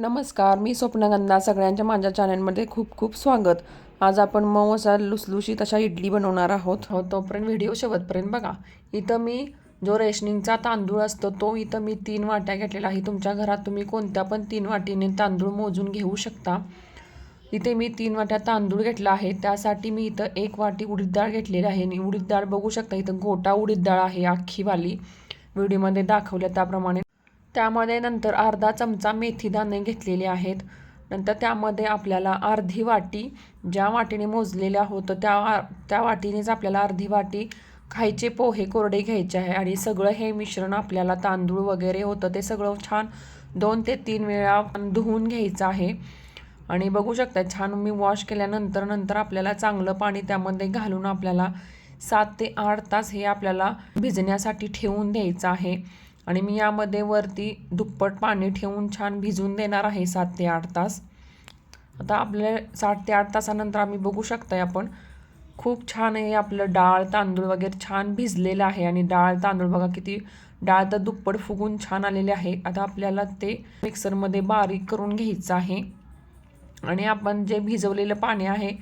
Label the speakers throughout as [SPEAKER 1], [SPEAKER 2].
[SPEAKER 1] नमस्कार मी स्वप्नगंधा सगळ्यांच्या माझ्या चॅनलमध्ये खूप खूप स्वागत. आज आपण मऊ असा लुसलुशीत अशा इडली बनवणार आहोत. हो तोपर्यंत व्हिडिओ शेवटपर्यंत बघा. इथं मी जो रेशनिंगचा तांदूळ असतो तो इथं मी तीन वाट्या घेतलेला आहे. तुमच्या घरात तुम्ही कोणत्या पण तीन वाटीने तांदूळ मोजून घेऊ शकता. इथे मी तीन वाट्या तांदूळ घेतला आहे. त्यासाठी मी इथं एक वाटी उडीद डाळ घेतलेली आहे. आणि उडीद डाळ बघू शकता इथं गोटा उडीद डाळ आहे अख्खीवाली व्हिडिओमध्ये दाखवल्या त्याप्रमाणे. त्यामध्ये नंतर अर्धा चमचा मेथी दाणे घेतलेले आहेत. नंतर त्यामध्ये आपल्याला अर्धी वाटी ज्या वाटीने मोजलेल्या होतं त्या त्या वाटीनेच आपल्याला अर्धी वाटी खायचे पोहे कोरडे घ्यायचे आहे आणि सगळं हे मिश्रण आपल्याला तांदूळ वगैरे होतं ते सगळं छान दोन ते तीन वेळा धुवून घ्यायचं आहे. आणि बघू शकता छान मी वॉश केल्यानंतर नंतर आपल्याला चांगलं पाणी त्यामध्ये घालून आपल्याला सात ते आठ तास हे आपल्याला भिजण्यासाठी ठेवून द्यायचं आहे. आणि मी यामध्ये वरती दुप्पट पाणी ठेवून छान भिजून देणार आहे सात ते आठ तास. आता आपल्या सात ते आठ तासानंतर आम्ही बघू शकताय आपण. खूप छान हे आपलं डाळ तांदूळ वगैरे छान भिजलेलं आहे आणि डाळ तांदूळ बघा किती डाळ तर दुप्पट फुगून छान आलेले आहे. आता आपल्याला ते मिक्सरमध्ये बारीक करून घ्यायचं आहे. आणि आपण जे भिजवलेलं पाणी आहे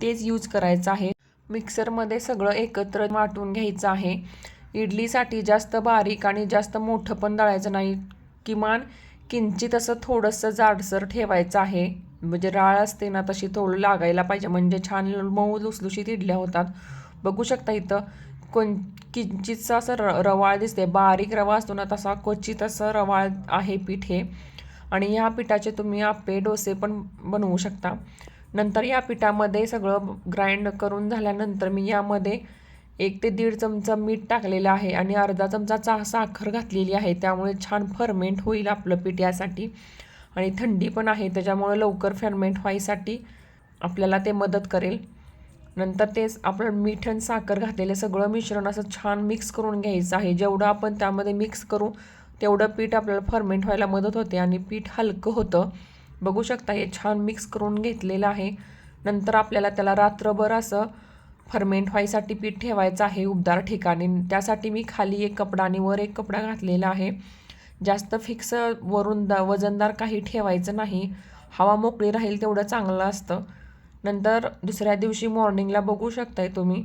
[SPEAKER 1] तेच यूज करायचं आहे. मिक्सरमध्ये सगळं एकत्र वाटून घ्यायचं आहे. इडलीसाठी जास्त बारीक आणि जास्त मोठं पण दळायचं नाही. किमान किंचित असं थोडंसं जाडसर ठेवायचं आहे. म्हणजे राळ असते ना तशी थोडं लागायला पाहिजे. म्हणजे छान मऊ लुसलुशीत इडल्या होतात. बघू शकता इथं कोण किंचितचा असं र रवाळ दिसते. बारीक रवा असतो ना तसा क्वचित असं रवाळ आहे पीठ हे. आणि ह्या पिठाचे तुम्ही आपे डोसे पण बनवू शकता. नंतर या पिठामध्ये सगळं ग्राइंड करून झाल्यानंतर मी यामध्ये एक ते दीड चमचा मीठ टाकलेलं आहे आणि अर्धा चमचा चा साखर घातलेली आहे. त्यामुळे छान फर्मेंट होईल आपलं पीठ यासाठी. आणि थंडी पण आहे त्याच्यामुळे लवकर फर्मेंट व्हायसाठी आपल्याला ते मदत करेल. नंतर तेच आपण मीठ आणि साखर घातलेलं सगळं मिश्रण असं छान मिक्स करून घ्यायचं आहे. जेवढं आपण त्यामध्ये मिक्स करू तेवढं पीठ आपल्याला फर्मेंट व्हायला मदत होते आणि पीठ हलकं होतं. बघू शकता हे छान मिक्स करून घेतलेलं आहे. नंतर आपल्याला त्याला रात्रभर असं फर्मेंट व्हायसाठी पीठ ठेवायचं आहे उबदार ठिकाणी. त्यासाठी मी खाली एक कपडा आणि वर एक कपडा घातलेला आहे. जास्त फिक्स वरून द वजनदार काही ठेवायचं नाही. हवा मोकळी राहील तेवढं चांगलं असतं. नंतर दुसऱ्या दिवशी मॉर्निंगला बघू शकताय तुम्ही.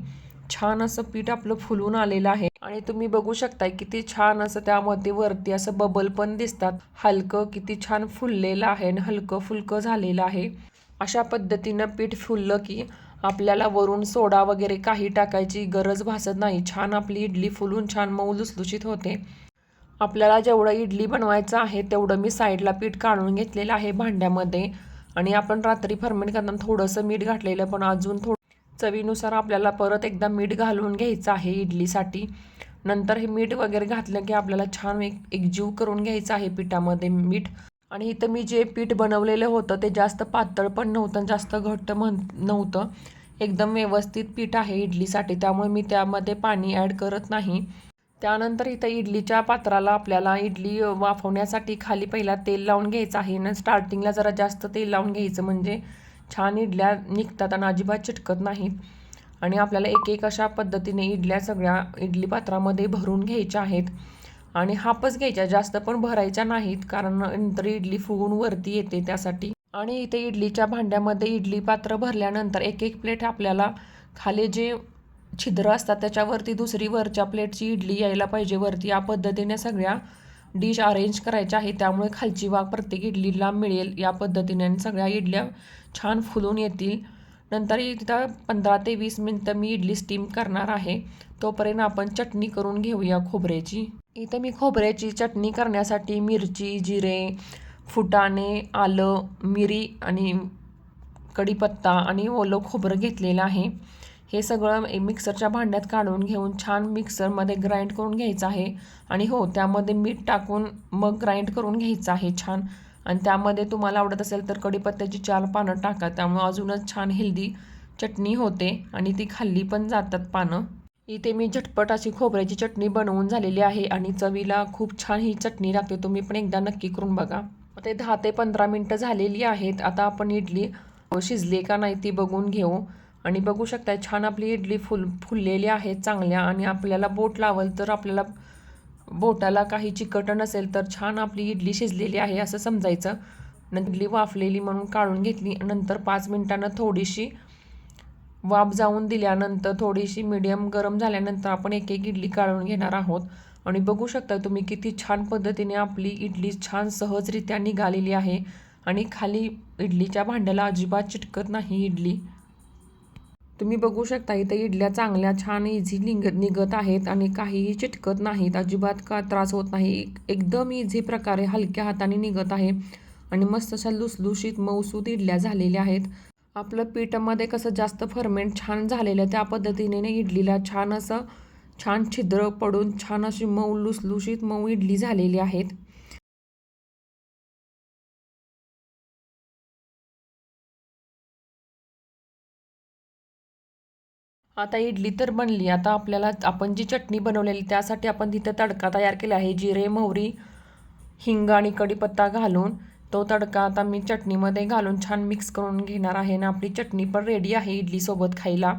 [SPEAKER 1] छान असं पीठ आपलं फुलून आलेलं आहे. आणि तुम्ही बघू शकताय किती छान असं त्यामध्ये वरती असं बबल पण दिसतात. हलकं किती छान फुललेलं आहे आणि हलकं फुलकं झालेलं आहे. अशा पद्धतीनं पीठ फुललं की आपल्याला वरून सोडा वगैरे काही टाकायची गरज भासत नाही. छान आपली इडली फुलून छान मऊ लुसलुशीत होते. आपल्याला जेवढं इडली बनवायचं आहे तेवढं मी साईडला पीठ काढून घेतलेलं आहे भांड्यामध्ये. आणि आपण रात्री फर्मेंट करताना थोडंसं मीठ घातलेलं पण अजून थोडं चवीनुसार आपल्याला परत एकदा मीठ घालून घ्यायचं आहे इडलीसाठी. नंतर हे मीठ वगैरे घातलं की आपल्याला छान एक एकजीव करून घ्यायचं आहे पिठामध्ये मीठ. आणि इथं मी जे पीठ बनवलेलं होतं ते जास्त पातळ पण नव्हतं जास्त घट्ट म्हण नव्हतं. एकदम व्यवस्थित पीठ आहे इडलीसाठी त्यामुळे मी त्यामध्ये पाणी ॲड करत नाही. त्यानंतर इथं इडलीच्या पात्राला आपल्याला इडली वाफवण्यासाठी खाली पहिला तेल लावून घ्यायचं आहे न स्टार्टिंगला जरा जास्त तेल लावून घ्यायचं म्हणजे छान इडल्या निघतात आणि अजिबात चिटकत नाहीत. आणि आपल्याला एक एक अशा पद्धतीने इडल्या सगळ्या इडली पात्रामध्ये भरून घ्यायच्या आहेत. आणि हापच घ्यायच्या जास्त पण भरायच्या नाहीत कारण नंतर इडली फुगून वरती येते त्यासाठी. आणि इथे इडलीच्या भांड्यामध्ये इडली पात्र भरल्यानंतर एक एक प्लेट आपल्याला खाली जे छिद्र असतात त्याच्यावरती दुसरी वरच्या प्लेटची इडली यायला पाहिजे. वरती या पद्धतीने सगळ्या डिश अरेंज करायच्या आहे त्यामुळे खालची वाघ प्रत्येक इडलीला मिळेल. या पद्धतीने आणि सगळ्या इडल्या छान फुलून येतील. नंतर तिथं पंधरा ते वीस मिनटं मी इडली स्टीम करणार आहे. तोपर्यंत आपण चटणी करून घेऊया खोबऱ्याची. इथं मी खोबऱ्याची चटणी करण्यासाठी मिरची जिरे फुटाणे आलं मिरी आणि कढीपत्ता आणि ओलं खोबरं घेतलेलं आहे. हे सगळं मिक्सरच्या भांड्यात काढून घेऊन छान मिक्सरमध्ये ग्राइंड करून घ्यायचं आहे. आणि हो त्यामध्ये मीठ टाकून मग ग्राइंड करून घ्यायचं आहे छान. आणि त्यामध्ये तुम्हाला आवडत असेल तर कढीपत्त्याची चार पानं टाका. त्यामुळे अजूनच छान हेल्दी चटणी होते आणि ती खाल्ली पण जातात पानं. इथे मी झटपट अशी खोबऱ्याची चटणी बनवून झालेली आहे आणि चवीला खूप छान ही चटणी लागते तुम्ही पण एकदा नक्की करून बघा. ते दहा ते पंधरा मिनटं झालेली आहेत. आता आपण इडली शिजली का नाही ती बघून घेऊ. आणि बघू शकता छान आपली इडली फुल फुललेली आहे चांगल्या आणि आपल्याला बोट लावल तर आपल्याला बोटाला काही चिकट नसेल तर छान आपली इडली शिजलेली आहे असं समजायचं. इडली वाफलेली म्हणून काढून घेतली. नंतर पाच मिनिटानं थोडीशी वाफ जाऊन दिल्यानंतर थोडीशी मीडियम गरम झाल्यानंतर आपण एक एक इडली काढून घेणार आहोत. आणि बघू शकता तुम्ही किती छान पद्धतीने आपली इडली छान सहजरित्या निघालेली आहे. आणि खाली इडलीच्या भांड्याला अजिबात चिटकत नाही इडली. तुम्ही बघू शकता इथे इडल्या चांगल्या छान इझी निघत निघत आहेत आणि काहीही चिटकत नाहीत. अजिबात का त्रास होत नाही. एकदम इझी प्रकारे हलक्या हाताने निघत आहे. आणि मस्त अशा लुसलुशीत मऊसूत इडल्या झालेल्या आहेत. आपलं पीठामध्ये कसं जास्त फर्मेंट छान झालेलं त्या पद्धतीने इडलीला छान असं छान छिद्र पडून छान अशी मऊ लुसलुशीत मऊ इडली झालेली आहेत. आता इडली तर बनली. आता आपल्याला आपण जी चटणी बनवलेली त्यासाठी आपण तिथं तडका तयार केला आहे. जिरे मोहरी हिंग आणि कढीपत्ता घालून तो तडका आता मी चटणीमध्ये घालून छान मिक्स करून घेणार आहे ना आपली चटणी पण रेडी आहे इडलीसोबत खायला.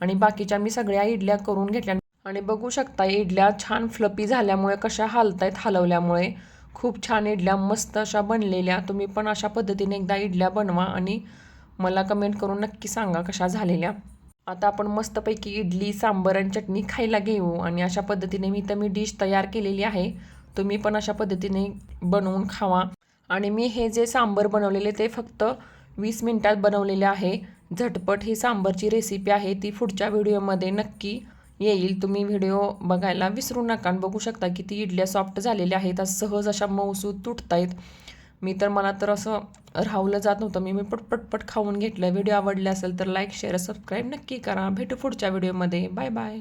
[SPEAKER 1] आणि बाकीच्या मी सगळ्या इडल्या करून घेतल्या. आणि बघू शकता इडल्या छान फ्लपी झाल्यामुळे कशा हालतायत हलवल्यामुळे. खूप छान इडल्या मस्त अशा बनलेल्या. तुम्ही पण अशा पद्धतीने एकदा इडल्या बनवा आणि मला कमेंट करून नक्की सांगा कशा झालेल्या. आता आपण मस्तपैकी इडली सांबर आणि चटणी खायला घेऊ. आणि अशा पद्धतीने मी तर मी डिश तयार केलेली आहे. तुम्ही पण अशा पद्धतीने बनवून खावा. आणि मी हे जे सांबर बनवलेले ते फक्त वीस मिनटात बनवलेले आहे. झटपट ही सांबरची रेसिपी आहे. ती पुढच्या व्हिडिओमध्ये नक्की येईल. तुम्ही व्हिडिओ बघायला विसरू नका आणि बघू शकता की ती इडल्या सॉफ्ट झालेल्या आहेत. आज सहज अशा मऊसूद तुटतायत. मी तर मला तर असं राहवलं जात नव्हतं. मी मी पटपटपट खाऊन घेतलं. व्हिडिओ आवडले असेल तर लाईक शेअर सबस्क्राईब नक्की करा. भेटू पुढच्या व्हिडिओमध्ये बाय बाय